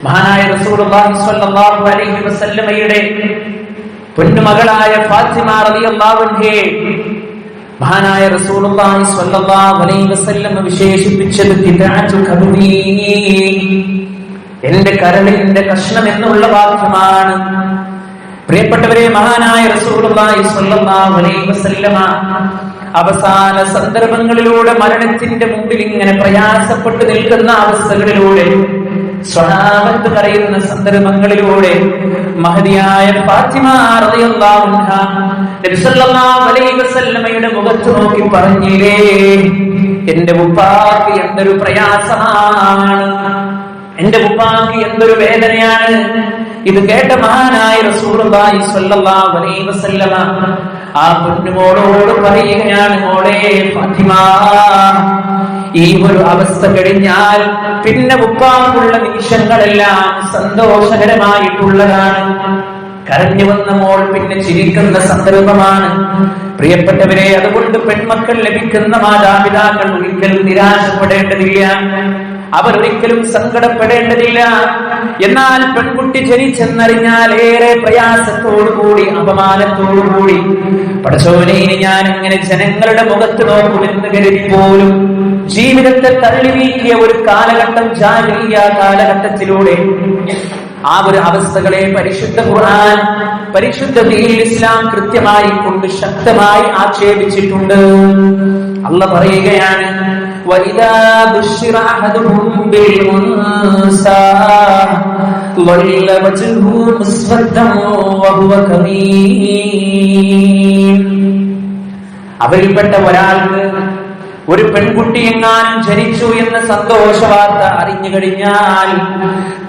മഹാനായ വസല്ലമയുടെ പൊന്നുമകളായ ഫാത്തിമ മഹാനായ റസൂലുള്ളാഹി സ്വല്ലല്ലാഹു അലൈഹി വിശേഷിപ്പിച്ചത് കിതാതു കബീ എന്റെ കരളിന്റെ കഷ്ണം എന്നുള്ള വാക്യമാണ്. പ്രിയപ്പെട്ടവരെ മഹാനായ റസൂലുള്ളാഹി സ്വല്ലല്ലാഹു അലൈഹി വസല്ലമ അവസാന സന്ദർഭങ്ങളിലൂടെ മരണത്തിന്റെ മുമ്പിൽ ഇങ്ങനെ പ്രയാസപ്പെട്ടു നിൽക്കുന്ന അവസ്ഥകളിലൂടെ സ്വഹാബത്ത് പറയുന്ന സന്ദർഭങ്ങളിലൂടെ മഹതിയായ ഫാത്തിമ റളിയല്ലാഹു അൻഹ നബി സല്ലല്ലാഹു മുഖത്ത് നോക്കി പറഞ്ഞില്ലേ എന്റെ ഉപ്പാക്ക് എന്തൊരു പ്രയാസമാണ് എന്റെ ഉപ്പാക്ക് എന്തൊരു വേദനയാണ്. ഇത് കേട്ട മഹാനായ അലൈഹി വസല്ലമ ആ പൊന്നുമോളോട് പറയുകയാണ് മോളെ ഫാത്തിമ. ഈ ഒരു അവസ്ഥ കഴിഞ്ഞാൽ പിന്നെ ഉപ്പാക്കുള്ള നിമിഷങ്ങളെല്ലാം സന്തോഷകരമായിട്ടുള്ളതാണ്. കരഞ്ഞു വന്ന മോൾ പിന്നെ ചിരിക്കുന്ന സന്ദർഭമാണ്. പ്രിയപ്പെട്ടവരെ അതുകൊണ്ട് പെൺമക്കൾ ലഭിക്കുന്ന മാതാപിതാക്കൾ ഒരിക്കലും നിരാശപ്പെടേണ്ടതില്ല. അവർ ഒരിക്കലും സങ്കടപ്പെടേണ്ടതില്ല. എന്നാൽ പെൺകുട്ടി ജനിച്ചെന്നറിഞ്ഞാൽ ഏറെ പ്രയാസത്തോടുകൂടി അപമാനത്തോടുകൂടി ഇനി ഞാൻ ഇങ്ങനെ ജനങ്ങളുടെ മുഖത്ത് നോക്കുമെന്ന് കരുതി പോലും ജീവിതത്തെ തള്ളി നീക്കിയ ഒരു കാലഘട്ടം ജാഗ്രീയ കാലഘട്ടത്തിലൂടെ ആ ഒരു അവസ്ഥകളെ പരിശുദ്ധ ഖുർആൻ പരിശുദ്ധ ഇസ്ലാം കൃത്യമായി കൊണ്ട് ശക്തമായി ആക്ഷേപിച്ചിട്ടുണ്ട്. അല്ല പറയുകയാണ് وَإِذَا بُشِّرَ أَحَدُهُم بِالْأُنثَىٰ ظَلَّ وَجْهُهُ مُسْوَدًّا وَهُوَ كَظِيمٌ അവരിൽപ്പെട്ട ഒരാൾക്ക് ഒരു പെൺകുട്ടി എങ്ങാനും ജനിച്ചു എന്ന സന്തോഷ വാർത്ത അറിഞ്ഞു കഴിഞ്ഞാൽ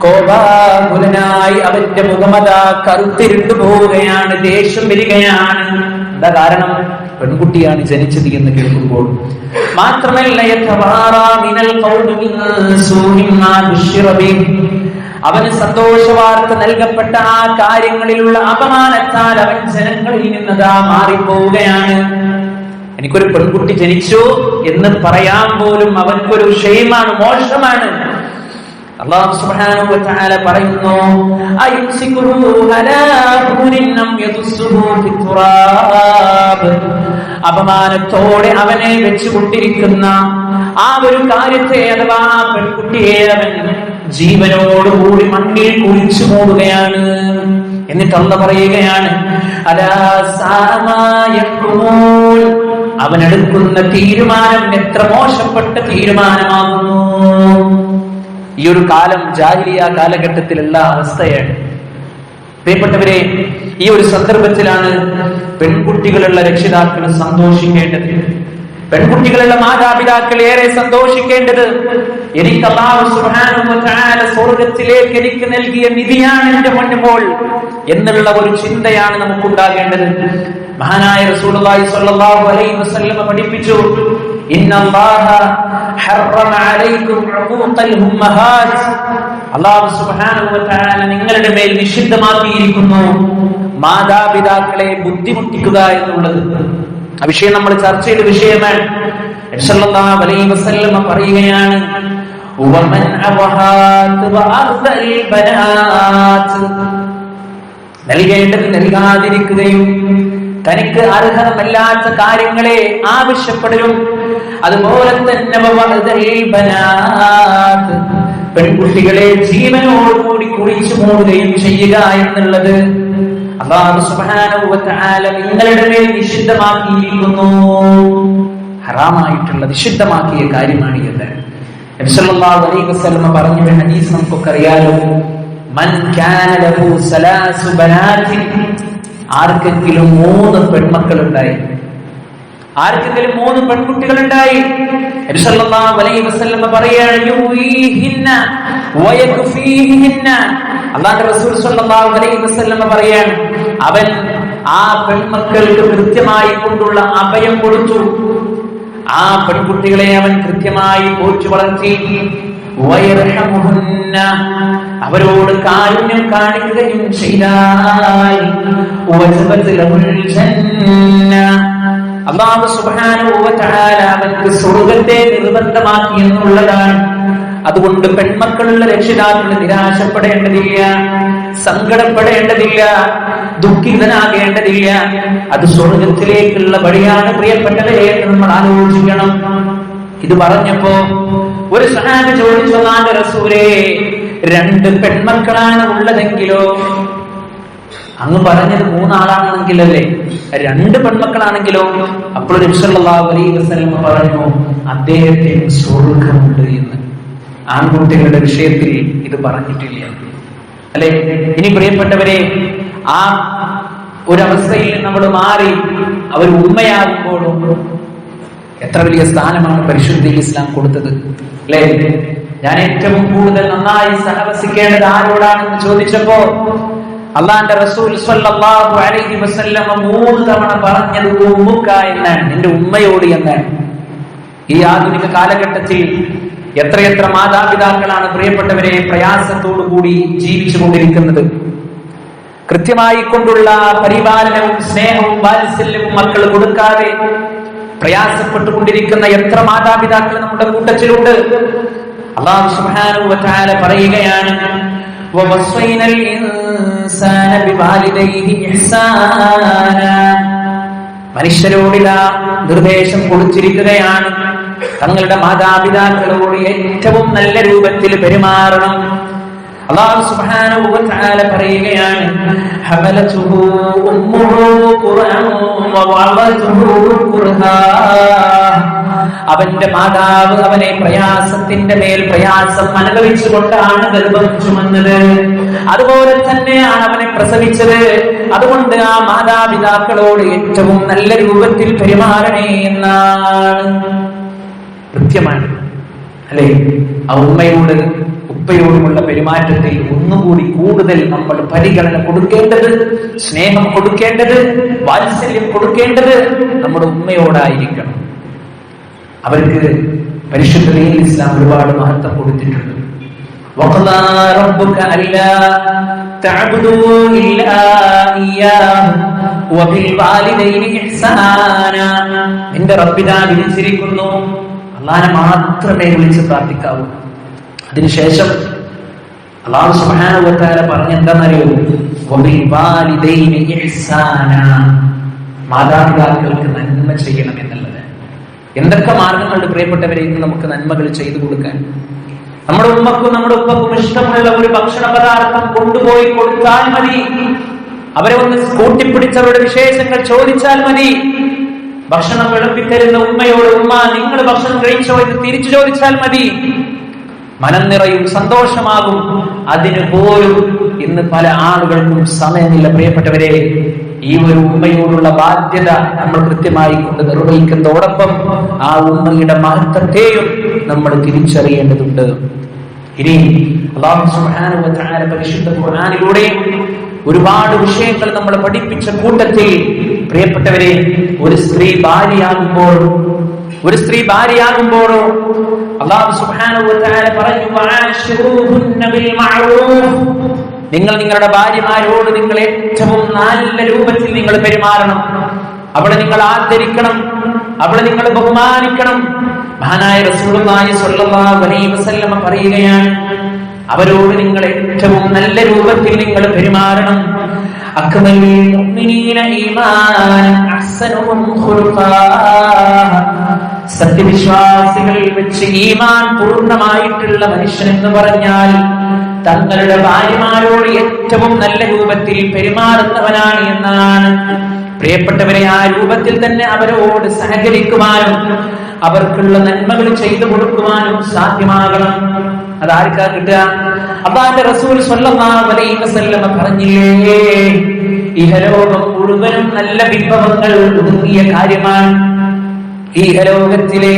കോപാകുലനായി അവന്റെ മുഖമത കറുത്തിരുണ്ടു പോവുകയാണ് ദേഷ്യം വരികയാണ് എന്താ കാരണം പെൺകുട്ടിയാണ് ജനിച്ചത് എന്ന് കേൾക്കുമ്പോൾ അവന് സന്തോഷ വാർത്ത നൽകപ്പെട്ട ആ കാര്യങ്ങളിലുള്ള അപമാനത്താൽ അവൻ ജനങ്ങളിൽ നിന്നതാ മാറിപ്പോവുകയാണ്. എനിക്കൊരു പെൺകുട്ടി ജനിച്ചു എന്ന് പറയാൻ പോലും അവൻക്കൊരു ക്ഷയമാണ് മോശമാണ് സുബ്ഹാനഹു വതആല തആല പറയുന്നു അപമാനത്തോടെ അവനെ വെച്ചുകൊണ്ടിരിക്കുന്ന ആ ഒരു കാര്യത്തെ അഥവാ ആ പെൺകുട്ടിയെ അവൻ ജീവനോടുകൂടി മണ്ണിൽ കുഴിച്ചു മൂടുകയാണ്. എന്നിട്ട് അല്ല പറയുകയാണ് അവനെടുക്കുന്ന തീരുമാനം എത്ര മോശപ്പെട്ട തീരുമാനമാകുന്നു. ഈ ഒരു കാലം ജാഹിലിയ കാലഘട്ടത്തിലുള്ള അവസ്ഥയാണ്. പ്രിയപ്പെട്ടവരെ ഈ ഒരു സന്ദർഭത്തിലാണ് പെൺകുട്ടികളുള്ള രക്ഷിതാക്കൾ സന്തോഷിക്കേണ്ടത്. പെൺകുട്ടികളുള്ള മാതാപിതാക്കൾ ഏറെ സന്തോഷിക്കേണ്ടത് എനിക്ക് സ്വർഗത്തിലേക്ക് എനിക്ക് നൽകിയ നിധിയാണ് എന്റെ മണ്ണുമ്പോൾ എന്നുള്ള ഒരു ചിന്തയാണ് നമുക്കുണ്ടാകേണ്ടത്. മഹാനായ റസൂലുള്ളാഹി സ്വല്ലല്ലാഹു അലൈഹി വസല്ലം പഠിപ്പിച്ചു. നിങ്ങളുടെ മേൽ നിഷിദ്ധമാക്കിയിരിക്കുന്നു. മാതാപിതാക്കളെ ബുദ്ധിമുട്ടിക്കുക എന്നുള്ളത്. ആ വിഷയം നമ്മൾ ചർച്ച ചെയ്ത വിഷയമാണ്. പറയുകയാണ് നൽകേണ്ടത് നൽകാതിരിക്കുകയും തനിക്ക് അർഹതമല്ലാത്ത കാര്യങ്ങളെ ആവശ്യപ്പെടലും അതുപോലെ തന്നെ പെൺകുട്ടികളെ ജീവനോട് പെൺകുട്ടികളെ ജീവനോടുകൂടി കുഴിച്ചു മൂടുകയും ചെയ്യുക എന്നുള്ളത് അള്ളാഹു തആല നിങ്ങളുടെ മേൽ നിഷിദ്ധമാക്കിയിരിക്കുന്നു. ഹറാമായിട്ടുള്ള നിഷിദ്ധമാക്കിയ കാര്യമാണ് ഇത് പറഞ്ഞു ഹദീസ് നമുക്കൊക്കെ അറിയാലോ ആർക്കെങ്കിലും മൂന്ന് പെൺമക്കൾ ഉണ്ടായി ആർക്കെങ്കിലും മൂന്ന് വസല്ലം പറയാണ് അവൻ ആ പെൺമക്കൾക്ക് കൃത്യമായി കൊണ്ടുള്ള അഭയം കൊടുത്തു. ആ പെൺകുട്ടികളെ അവൻ കൃത്യമായി പോച്ചു വളർത്തി. അവരോട് കാരുണ്യം കാണിക്കുകയും ചെയ്താൽ അള്ളാഹു അവർക്ക് സ്വർഗത്തെ നിർബന്ധമാക്കി എന്നുള്ളതാണ്. അതുകൊണ്ട് പെൺമക്കളുള്ള രക്ഷിതാക്കൾ നിരാശപ്പെടേണ്ടതില്ല സങ്കടപ്പെടേണ്ടതില്ല ദുഃഖിതനാകേണ്ടതില്ല. അത് സ്വർഗത്തിലേക്കുള്ള വഴിയാണ് പ്രിയപ്പെട്ടവരെ നമ്മൾ ആലോചിക്കണം. ഇത് പറഞ്ഞപ്പോ ഒരു സഹാബി ചോദിച്ചു റസൂലേ രണ്ട് പെൺമക്കളാണ് ഉള്ളതെങ്കിലോ അങ്ങ് പറഞ്ഞത് മൂന്നാളാണെങ്കിലല്ലേ? രണ്ട് പെൺമക്കളാണെങ്കിലോ? അപ്പോൾ പറഞ്ഞു അദ്ദേഹത്തിന് സ്വർഗമുണ്ട് എന്ന്. ആൺകുട്ടികളുടെ വിഷയത്തിൽ ഇത് പറഞ്ഞിട്ടില്ല. അല്ലെ? ഇനി പ്രിയപ്പെട്ടവരെ ആ ഒരവസ്ഥയിൽ നമ്മൾ മാറി അവർ ഉമ്മയാകുമ്പോഴും എത്ര വലിയ സ്ഥാനമാണ് പരിശുദ്ധി ഇസ്ലാം കൊടുത്തത് അല്ലേ? ഞാൻ ഏറ്റവും കൂടുതൽ നന്നായി സഹവസിക്കേണ്ടത് ആരോടാണെന്ന് ചോദിച്ചപ്പോ അള്ളാന്റെ റസൂൽ അലൈഹി മൂന്ന് തവണ പറഞ്ഞത് ഉമ്മുക്ക എന്നാണ് നിന്റെ ഉമ്മയോട് എന്നാണ് ഈ ആധുനിക കാലഘട്ടത്തിൽ എത്രയെത്ര മാതാപിതാക്കളാണ് പ്രിയപ്പെട്ടവരെ പ്രയാസത്തോടു കൂടി ജീവിച്ചു കൊണ്ടിരിക്കുന്നത്. കൃത്യമായി കൊണ്ടുള്ള പരിപാലനവും സ്നേഹവും വാത്സല്യവും മക്കൾ കൊടുക്കാതെ പ്രയാസപ്പെട്ടുകൊണ്ടിരിക്കുന്ന എത്ര മാതാപിതാക്കൾ നമ്മുടെ കൂട്ടത്തിലുണ്ട്. അള്ളാഹു സുബ്ഹാനഹു വ പറയുകയാണ് ووصينا الإنسان بوالديه إحسانا മനുഷ്യരോടിതാ നിർദ്ദേശം കൊടുത്തിരിക്കുകയാണ് തങ്ങളുടെ മാതാപിതാക്കളോട് ഏറ്റവും നല്ല രൂപത്തിൽ പെരുമാറണം അള്ളാഹു സുബ്ഹാനഹു വ തആല പറയുകയാണ് ഹമലതുഹു ഉമ്മുഹു ഖുർആൻ വവഅദതുഹു ഖുർഹാ അവന്റെ മാതാവ് അവനെ പ്രയാസത്തിന്റെ മേൽ പ്രയാസം അനുഭവിച്ചുകൊണ്ടാണ് ഗർഭം ചുമന്നത്. അതുപോലെ തന്നെയാണ് അവനെ പ്രസവിച്ചത്. അതുകൊണ്ട് ആ മാതാപിതാക്കളോട് ഏറ്റവും നല്ല രൂപത്തിൽ പെരുമാറണേ എന്നാണ്. കൃത്യമാണ്. അല്ലെ? ആ ഉമ്മയോട് ഉപ്പയോടുമുള്ള പെരുമാറ്റത്തിൽ ഒന്നുകൂടി കൂടുതൽ നമ്മൾ പരിഗണന കൊടുക്കേണ്ടത് സ്നേഹം കൊടുക്കേണ്ടത് വാത്സല്യം കൊടുക്കേണ്ടത് നമ്മുടെ ഉമ്മയോടായിരിക്കണം. അവർക്ക് പരിശുദ്ധതയിൽ ഇസ്ലാം ഒരുപാട് മഹത്വം കൊടുത്തിട്ടുണ്ട്. എന്റെ റബ്ബിതാ വിളിച്ചിരിക്കുന്നു അള്ളാനെ മാത്രമേ വിളിച്ച് പ്രാർത്ഥിക്കാവൂ. അതിനുശേഷം അള്ളാഹു സുബ്ഹാനഹുവതാല പറഞ്ഞ എന്താണെന്നറിയോ? വബിൽവാലിദൈനി ഇഹ്സാന. മാതാപിതാക്കൾക്ക് നന്മ ചെയ്യണം എന്നുള്ളത്. എന്തൊക്കെ മാർഗങ്ങളുണ്ട് പ്രിയപ്പെട്ടവരെ ഇന്ന് നമുക്ക് നന്മകൾ ചെയ്തു കൊടുക്കാൻ? നമ്മുടെ ഉമ്മക്കും നമ്മുടെ ഉപ്പക്കും ഇഷ്ടമുള്ള ഒരു ഭക്ഷണ പദാർത്ഥം കൊണ്ടുപോയി കൊടുത്താൽ മതി. അവരെ ഒന്ന് കൂട്ടിപ്പിടിച്ചവരുടെ വിശേഷങ്ങൾ ചോദിച്ചാൽ മതി. ഭക്ഷണം വിളമ്പിത്തരുന്ന ഉമ്മയോട്. ഉമ്മ നിങ്ങൾ ഭക്ഷണം കഴിച്ചോ എന്ന് തിരിച്ചു ചോദിച്ചാൽ മതി. മനം നിറയും സന്തോഷമാകും. അതിന് പോലും ഇന്ന് പല ആളുകൾക്കും സമയമില്ല. പ്രിയപ്പെട്ടവരെ ഈ ഒരു ഉമ്മയോടുള്ള ബാധ്യത നമ്മൾ കൃത്യമായി കൊണ്ട് നിർവഹിക്കുന്നതോടൊപ്പം ആ ഉമ്മയുടെ മഹത്വത്തെയും നമ്മൾ തിരിച്ചറിയേണ്ടതുണ്ട്. ഇനി അള്ളാഹു പരിശുദ്ധ ഖുർആനിലൂടെ ഒരുപാട് വിഷയങ്ങൾ നമ്മൾ പഠിപ്പിച്ച കൂട്ടത്തിൽ പ്രിയപ്പെട്ടവരെ ഒരു സ്ത്രീ ഭാര്യയാകുമ്പോൾ ഒരു സ്ത്രീ ഭാര്യയാകുമ്പോഴോ അള്ളാഹു തആല പറഞ്ഞു നിങ്ങൾ നിങ്ങളുടെ ഭാര്യമാരോട് നിങ്ങൾ ഏറ്റവും നല്ല രൂപത്തിൽ നിങ്ങൾ പെരുമാറണം. അവളെ നിങ്ങൾ ആദരിക്കണം. അവളെ നിങ്ങൾ ബഹുമാനിക്കണം. മഹാനായ സ്വല്ലല്ലാഹു വസല്ലമ പറയുകയാണ് അവരോട് നിങ്ങൾ ഏറ്റവും നല്ല രൂപത്തിൽ നിങ്ങൾ പെരുമാറണം. അക്മലുൽ സത്യവിശ്വാസികളിൽ വെച്ച് ഈമാൻ പൂർണമായിട്ടുള്ള മനുഷ്യൻ എന്ന് പറഞ്ഞാൽ തങ്ങളുടെ ഭാര്യമാരോട് ഏറ്റവും നല്ല രൂപത്തിൽ പെരുമാറുന്നവനാണ് എന്നാണ്. പ്രിയപ്പെട്ടവരെ ആ രൂപത്തിൽ തന്നെ അവരോട് സഹകരിക്കുവാനും അവർക്കുള്ള നന്മകൾ ചെയ്തു കൊടുക്കുവാനും സാധ്യമാകണം. അതാർക്കാ കിട്ടുക? അള്ളാന്റെ റസൂൽ വസല്ലമ പറഞ്ഞില്ലേ ഇഹലോകം മുഴുവനും നല്ല വിഭവങ്ങൾ ഒതുങ്ങിയ കാര്യമാണ്. ഈഹലോകത്തിലെ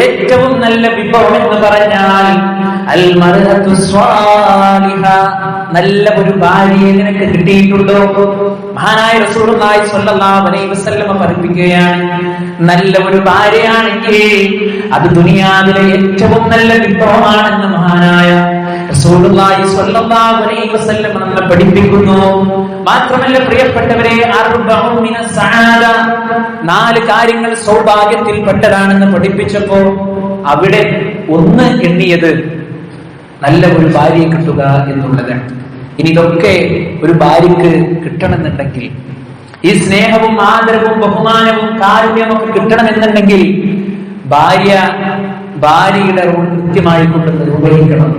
ഏറ്റവും നല്ല വിഭവം എന്ന് പറഞ്ഞാൽ നല്ല ഒരു ഭാര്യയെ നിനക്ക് കിട്ടിയിട്ടുണ്ടോ? മഹാനായ റസൂലുള്ളാഹി സ്വല്ലല്ലാഹു അലൈഹി വസല്ലമ പഠിപ്പിക്കുകയാണ് നല്ല ഒരു ഭാര്യയാണെങ്കിൽ അത് ദുനിയാവിലെ ഏറ്റവും നല്ല വിഭവമാണെന്ന് മഹാനായ റസൂലുള്ളാഹി സ്വല്ലല്ലാഹു അലൈഹി വസല്ലം നമ്മെ പഠിപ്പിക്കുന്നു. മാത്രമല്ല പ്രിയപ്പെട്ടവരെ നാല് കാര്യങ്ങൾ സൗഭാഗ്യത്തിൽ പെട്ടതാണെന്ന് പഠിപ്പിച്ചപ്പോ അവിടെ ഒന്ന് എണ്ണിയത് നല്ല ഒരു ഭാര്യയെ കിട്ടുക എന്നുള്ളതാണ് ഇനി ഇതൊക്കെ ഒരു ഭാര്യക്ക് കിട്ടണമെന്നുണ്ടെങ്കിൽ ഈ സ്നേഹവും ആദരവും ബഹുമാനവും കാരുണ്യവും ഒക്കെ കിട്ടണമെന്നുണ്ടെങ്കിൽ ഭാര്യ ഭാര്യയുടെ റോൾ കൃത്യമായി കൊണ്ട് നിർവഹിക്കണം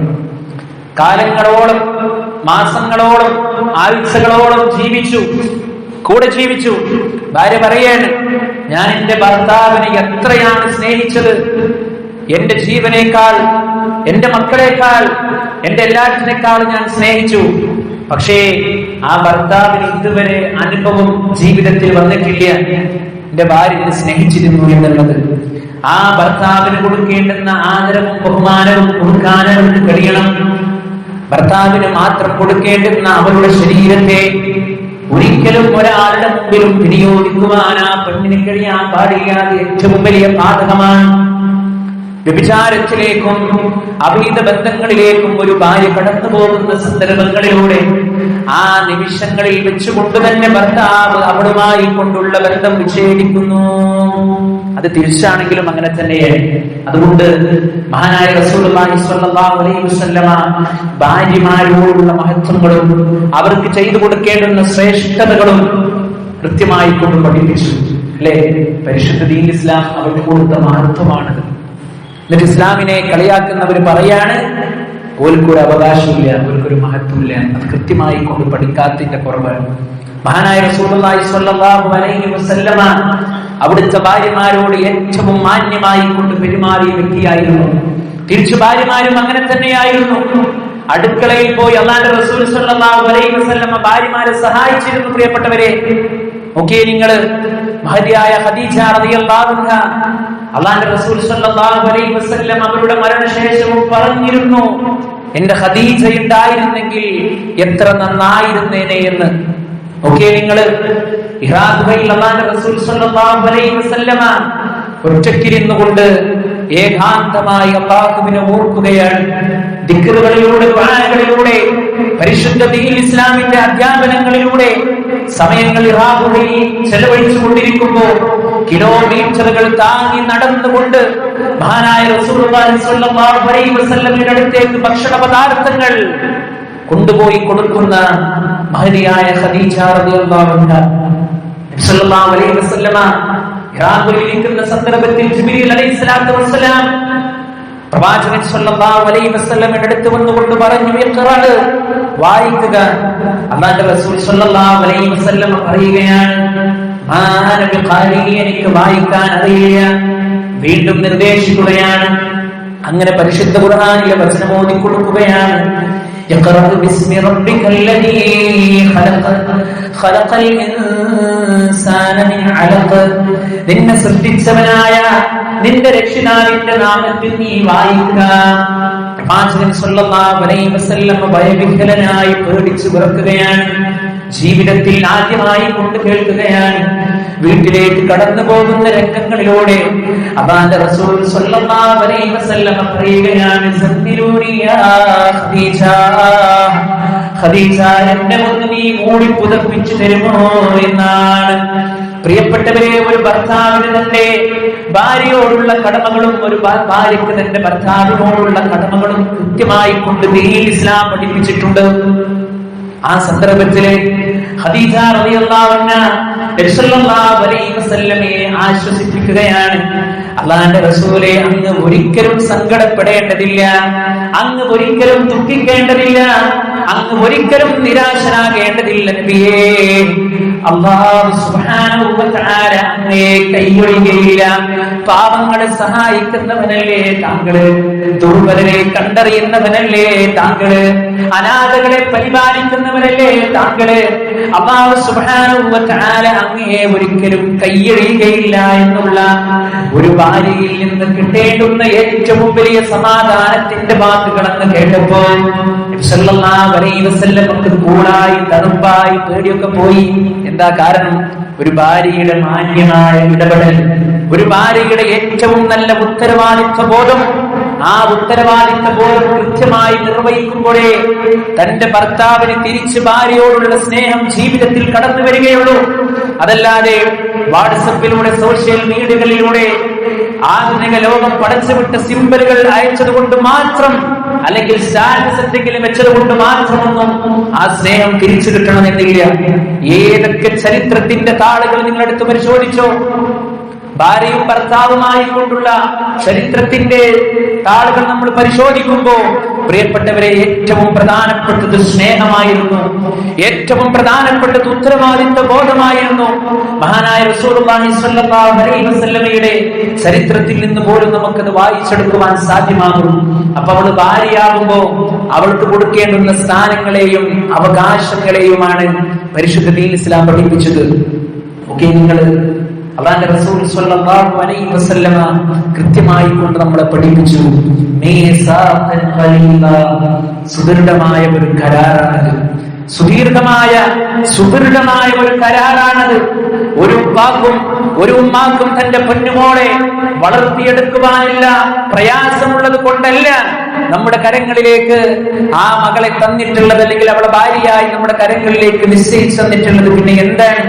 കാലങ്ങളോളം മാസങ്ങളോളം ആഴ്ചകളോളം ജീവിച്ചു. കൂടെ ജീവിച്ചു. ഭാര്യ പറയാണ് ഞാൻ എന്റെ ഭർത്താവിനെ എത്രയാണ് സ്നേഹിച്ചത്? എന്റെ ജീവനേക്കാൾ എന്റെ മക്കളേക്കാൾ എന്റെ എല്ലാറ്റിനേക്കാൾ ഞാൻ സ്നേഹിച്ചു. പക്ഷേ ആ ഭർത്താവിന് ഇതുവരെ അനുഭവം ജീവിതത്തിൽ വന്നിട്ടില്ല. എന്റെ ഭാര്യ സ്നേഹിച്ചിരുന്നു എന്നുള്ളത്. ആ ഭർത്താവിന് കൊടുക്കേണ്ടുന്ന ആദരവും ബഹുമാനവും കൊടുക്കാനും കഴിയണം. ഭർത്താവിന് മാത്രം കൊടുക്കേണ്ടുന്ന അവരുടെ ശരീരത്തെ ഒരിക്കലും ഒരാളുടെ മുമ്പിലും വിനിയോഗിക്കുവാൻ ആ പെണ്ണിന് കഴിയാൻ പാടില്ലാതെ ഏറ്റവും വലിയ ബാധകമാണ്. വ്യഭിചാരത്തിലേക്കും അഭീത ബന്ധങ്ങളിലേക്കും ഒരു ഭാര്യ കടന്നു പോകുന്ന സന്ദർഭങ്ങളിലൂടെ ആ നിമിഷങ്ങളിൽ വെച്ചുകൊണ്ട് തന്നെ ഭർത്താവ് അവളുമായി കൊണ്ടുള്ള ബന്ധം വിച്ഛേദിക്കുന്നു. അത് തിരിച്ചാണെങ്കിലും അങ്ങനെ തന്നെയാണ് അതുകൊണ്ട് മഹാനായ റസൂലുള്ളാഹി സ്വല്ലല്ലാഹു അലൈഹി വസല്ലമ ഭാര്യമാരോടുള്ള മഹത്വങ്ങളും അവർക്ക് ചെയ്തു കൊടുക്കേണ്ടുന്ന ശ്രേഷ്ഠതകളും കൃത്യമായി കൊണ്ട് പഠിപ്പിച്ചു. അല്ലേ? പരിശുദ്ധ ദീൻ ഇസ്ലാം അവർക്ക് കൊടുത്ത മഹത്വമാണത്. എന്നിട്ട് ഇസ്ലാമിനെ കളിയാക്കുന്നവർ പറയാണ് ഓൽക്കൊരു അവകാശമില്ല ഓൽക്കൊരു മഹത്വമില്ല. അത് കൃത്യമായി കൊണ്ട് പഠിക്കാത്തിന്റെ കുറവ്. മഹാനായ വസല്ലമ അവിടുത്തെ ഭാര്യമാരോട് ഏറ്റവും മാന്യമായി കൊണ്ട് പെരുമാറിയ വ്യക്തിയായിരുന്നു. തിരിച്ചു ഭാര്യമാരും അങ്ങനെ തന്നെയായിരുന്നു. അടുക്കളയിൽ പോയി അള്ളാന്റെ റസൂൽ അലൈഹി വസല്ലമ ഭാര്യമാരെ സഹായിച്ചിരുന്നു പ്രിയപ്പെട്ടവരെ. ഓക്കെ നിങ്ങൾ മഹതിയായ അള്ളാന്റെ റസൂൽ സല്ലല്ലാഹു അലൈഹി വസല്ലം അവരുടെ മരണശേഷവും പറഞ്ഞിരുന്നു എന്റെ ഹദീജ ഉണ്ടായിരുന്നെങ്കിൽ എത്ര നന്നായിരുന്നേനെ എന്ന്. ഓക്കെ നിങ്ങൾ അള്ളാന്റെ റസൂൽ സല്ലല്ലാഹു അലൈഹി വസല്ലമ ഒറ്റക്കിരുന്നു കൊണ്ട് ഏകാന്തമായി അള്ളാഹുവിനെ ഓർക്കുകയാണ്. ദിക്കറുകളിലൂടെ ഖുർആനുകളിലൂടെ പരിശുദ്ധ ദീൻ ഇസ്ലാമിന്റെ അധ്യാപനങ്ങളിലൂടെ സമയങ്ങൾ ഇറാഖുബയിൽ ചെലവഴിച്ചു കൊണ്ടിരിക്കുമ്പോൾ കിലോമീറ്ററുകൾ താങ്ങി നടന്നുകൊണ്ട് മഹാനായ വസല്ലമയുടെ അടുത്തേക്ക് ഭക്ഷണ പദാർത്ഥങ്ങൾ കൊണ്ടുപോയി കൊടുക്കുന്ന മഹതിയായ ഇരിക്കുന്ന സന്ദർഭത്തിൽ പ്രവാചകൻ സല്ലല്ലാഹു അലൈഹി വസല്ലമയുടെ അടുത്ത് വന്നുകൊണ്ട് പറഞ്ഞു വായിക്കുക അല്ലാഹുവിന്റെ റസൂൽ സല്ലല്ലാഹു അലൈഹി വസല്ലമ പറയുകയാണ് മാ അന ബിഖാരി എനിക്ക് വായിക്കാൻ അറിയില്ല വീണ്ടും നിർദ്ദേശിക്കുകയാണ് അങ്ങനെ പരിശുദ്ധ ഖുർആനിലെ വചനം ഓതി കൊടുക്കുകയാണ് اقرأ باسم ربك الذي خلق خلق الإنسان من علق നിന്നെ സൃഷ്ടിച്ചവനായ നിന്റെ രക്ഷിതാവിന്റെ നാമത്തിൽ നീ വായിക്കുക പ്രവാചകൻ ഭയവിഹ്വലനായി പേടിച്ചു വിറക്കുകയാണ്. ജീവിതത്തിൽ ആദ്യമായി കൊണ്ട് കേൾക്കുകയാണ്. വീട്ടിലേക്ക് കടന്നു പോകുന്ന രംഗങ്ങളിലൂടെ അബാന്റെ ഖദീജ എന്നെ ഒന്ന് നീ മൂടി പുതപ്പിച്ചു തരുമോ? എന്നാണ്. പ്രിയപ്പെട്ടവരെ ഒരു ഭർത്താവിന് തന്റെ ഭാര്യയോടുള്ള കടമകളും ഒരു ഭാര്യക്ക് തന്റെ ഭർത്താവിനോടുള്ള കടമകളും കൃത്യമായി കൊണ്ട് ദീൻ ഇസ്ലാം പഠിപ്പിച്ചിട്ടുണ്ട്. ആ സന്ദർഭത്തിൽ വസല്ലമയെ ആശ്വസിപ്പിക്കുകയാണ്. അള്ളാന്റെ റസൂലെ അങ്ങ് ഒരിക്കലും സങ്കടപ്പെടേണ്ടതില്ല. അങ്ങ് ഒരിക്കലും ദുഃഖിക്കേണ്ടതില്ല. അങ്ങ് ഒരിക്കലും നിരാശനാകേണ്ടതില്ല നബിയേ സുബ്ഹാനഹു കൈയൊഴികയില്ല. പാപങ്ങളെ സഹായിക്കുന്നവനല്ലേ താങ്കൾ? ദുർബലരെ കണ്ടറിയുന്നവനല്ലേ താങ്കൾ? അനാഥകളെ പരിപാലിക്കുന്നവനല്ലേ താങ്കൾ? അള്ളാഹു സുബ്ഹാനഹു അങ്ങയെ ഒരിക്കലും കൈയൊഴിയുകയില്ല എന്നുള്ള ഒരു ഭാര്യയിൽ നിന്ന് കിട്ടേണ്ടുന്ന ഏറ്റവും വലിയ സമാധാനത്തിന്റെ വാക്കുകളെന്ന് കേട്ടപ്പോൾ കൂളായി തണുപ്പായി പേടിയൊക്കെ പോയി. എന്താ കാരണം? ഒരു ഭാര്യയുടെ മാന്യമായ ഇടപെടൽ ഒരു ഭാര്യയുടെ ഏറ്റവും നല്ല ഉത്തരവാദിത്വ ബോധം ആ ഉത്തരവാദിത്വ ബോധം കൃത്യമായി നിർവഹിക്കുമ്പോഴേ തന്റെ ഭർത്താവിന് തിരിച്ച് ഭാര്യയോടുള്ള സ്നേഹം ജീവിതത്തിൽ കടന്നു വരികയുള്ളൂ. അതല്ലാതെ വാട്സപ്പിലൂടെ സോഷ്യൽ മീഡിയകളിലൂടെ ആധുനിക ലോകം പടച്ചുവിട്ട സിമ്പലുകൾ അയച്ചതുകൊണ്ട് മാത്രം അല്ലെങ്കിൽ സ്റ്റാറ്റസ് എന്തെങ്കിലും വെച്ചതുകൊണ്ട് മാത്രമൊന്നും ആ സ്നേഹം തിരിച്ചു കിട്ടണമെന്നില്ല ഏതൊക്കെ ചരിത്രത്തിന്റെ താളുകൾ നിങ്ങളെടുത്ത് പരിശോധിച്ചോ? ഭാര്യയും ഭർത്താവുമായി കൊണ്ടുള്ള ചരിത്രത്തിന്റെ താളുകൾ നമ്മൾ പരിശോധിക്കുമ്പോ പ്രിയപ്പെട്ടവരെ ഏറ്റവും പ്രധാനപ്പെട്ടത് സ്നേഹമായിരുന്നു. ഏറ്റവും പ്രധാനപ്പെട്ടത് ഉത്തരവാദിത്വ ബോധമായിരുന്നു. മഹാനായ വസല്ലമയുടെ ചരിത്രത്തിൽ നിന്ന് പോലും നമുക്കത് വായിച്ചെടുക്കുവാൻ സാധ്യമാകും. അപ്പൊ അവൾ ഭാര്യയാകുമ്പോ അവൾക്ക് കൊടുക്കേണ്ടുന്ന സ്ഥാനങ്ങളെയും അവകാശങ്ങളെയുമാണ് പരിശുദ്ധ ദീൻ ഇസ്ലാം പഠിപ്പിച്ചത്. ഓക്കെ നിങ്ങൾ അള്ളാന്റെ റസൂൽ സ്വല്ലല്ലാഹു അലൈഹി വസല്ലമ കൃത്യമായി കൊണ്ട് നമ്മളെ പഠിപ്പിച്ചു. മീസാഖൻ ഖലീല സുദൃഢമായ ഒരു കരാറാണത്. സുദീർഘമായ സുദൃഢമായ ഒരു കരാറാണത്. ഒരു ഉപ്പാക്കും ഒരു ഉമ്മാക്കും തന്റെ പൊന്നുമോളെ വളർത്തിയെടുക്കുവാനില്ല പ്രയാസമുള്ളത് കൊണ്ടല്ല നമ്മുടെ കരങ്ങളിലേക്ക് ആ മകളെ തന്നിട്ടുള്ളത് അല്ലെങ്കിൽ അവളെ ഭാര്യയായി നമ്മുടെ കരങ്ങളിലേക്ക് നിശ്ചയിച്ചു തന്നിട്ടുള്ളത്. പിന്നെ എന്താണ്?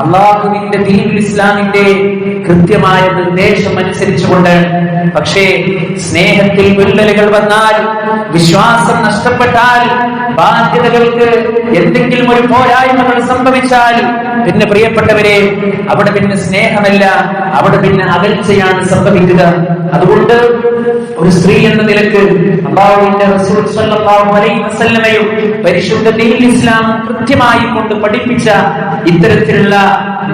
അള്ളാഹുവിന്റെ ദീനുൽ ഇസ്ലാമിന്റെ കൃത്യമായ നിർദ്ദേശം അനുസരിച്ചുകൊണ്ട് പക്ഷേ സ്നേഹത്തിൽ വിള്ളലുകൾ വന്നാൽ വിശ്വാസം നഷ്ടപ്പെട്ടാൽ ബാധ്യതകൾക്ക് എന്തെങ്കിലും ഒരു പോരായ്മകൾ സംഭവിച്ചാൽ പിന്നെ പ്രിയപ്പെട്ടവരെ അവിടെ പിന്നെ സ്നേഹമല്ല അവിടെ പിന്നെ അകൽച്ചയാണ് സംഭവിക്കുക. അതുകൊണ്ട് ഒരു സ്ത്രീ എന്ന നിലയ്ക്ക് അള്ളാഹുവിന്റെ റസൂൽ അലൈഹി പരിശുദ്ധ ഇസ്ലാം കൃത്യമായി കൊണ്ട് പഠിപ്പിച്ച ഇത്തരത്തിലുള്ള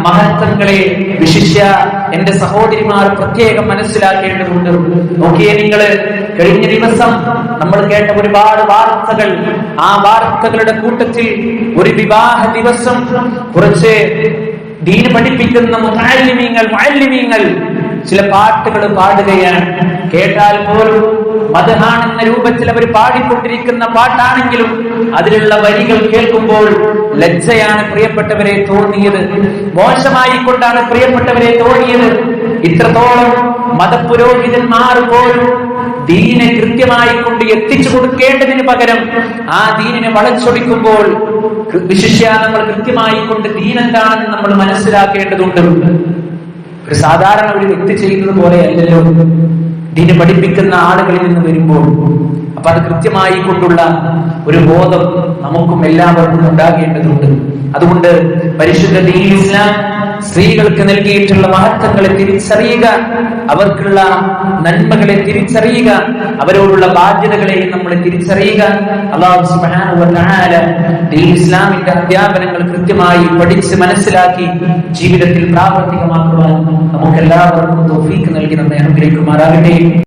മഹത്വങ്ങളെ വിശിഷ്യ എന്റെ സഹോദരിമാർ പ്രത്യേകം മനസ്സിലാക്കേണ്ടതുണ്ട്. നോക്കിയേ നിങ്ങൾ കഴിഞ്ഞ ദിവസം നമ്മൾ കേട്ട ഒരുപാട് വാർത്തകൾ. ആ വാർത്തകളുടെ കൂട്ടത്തിൽ ഒരു വിവാഹ ദിവസം കുറച്ച് ദീന് പഠിപ്പിക്കുന്ന മുത്താലിമീങ്ങൾ മാലിന്യങ്ങൾ ചില പാട്ടുകൾ പാടുകയാണ്. കേട്ടാൽ പോലും മതഹാണെന്ന രൂപത്തിൽ അവർ പാടിക്കൊണ്ടിരിക്കുന്ന പാട്ടാണെങ്കിലും അതിലുള്ള വരികൾ കേൾക്കുമ്പോൾ ലജ്ജയാണ് പ്രിയപ്പെട്ടവരെ തോന്നിയത്. മോശമായി കൊണ്ടാണ് പ്രിയപ്പെട്ടവരെ തോന്നിയത്. ഇത്രത്തോളം മതപുരോഹിതന്മാർ പോലും ദീനെ കൃത്യമായി കൊണ്ട് എത്തിച്ചു കൊടുക്കേണ്ടതിന് പകരം ആ ദീനിനെ വളച്ചൊടിക്കുമ്പോൾ വിശിഷ്യ നമ്മൾ കൃത്യമായി കൊണ്ട് ദീനെന്താണെന്ന് നമ്മൾ മനസ്സിലാക്കേണ്ടതുണ്ട്. ഒരു സാധാരണ ഒരു വ്യക്തി ചെയ്യുന്നത് പോലെ അല്ലല്ലോ ദീന് പഠിപ്പിക്കുന്ന ആളുകളിൽ നിന്ന് വരുമ്പോൾ. അപ്പൊ അത് കൃത്യമായി കൊണ്ടുള്ള ഒരു ബോധം നമുക്കും എല്ലാവർക്കും ഉണ്ടാകേണ്ടതുണ്ട്. അതുകൊണ്ട് പരിശുദ്ധ ദീൻ ഇസ്ലാം സ്ത്രീകൾക്ക് നൽകിയിട്ടുള്ള മഹത്വങ്ങളെ തിരിച്ചറിയുക അവർക്കുള്ള നന്മകളെ തിരിച്ചറിയുക അവരോടുള്ള ബാധ്യതകളെ നമ്മൾ തിരിച്ചറിയുക. അള്ളാഹു ഇസ്ലാമിന്റെ അധ്യാപനങ്ങൾ കൃത്യമായി പഠിച്ച് മനസ്സിലാക്കി ജീവിതത്തിൽ പ്രാവർത്തികമാക്കുവാൻ നമുക്ക് എല്ലാവർക്കും നൽകി നമ്മെ അനുഗ്രഹിക്കുമാറാകട്ടെ.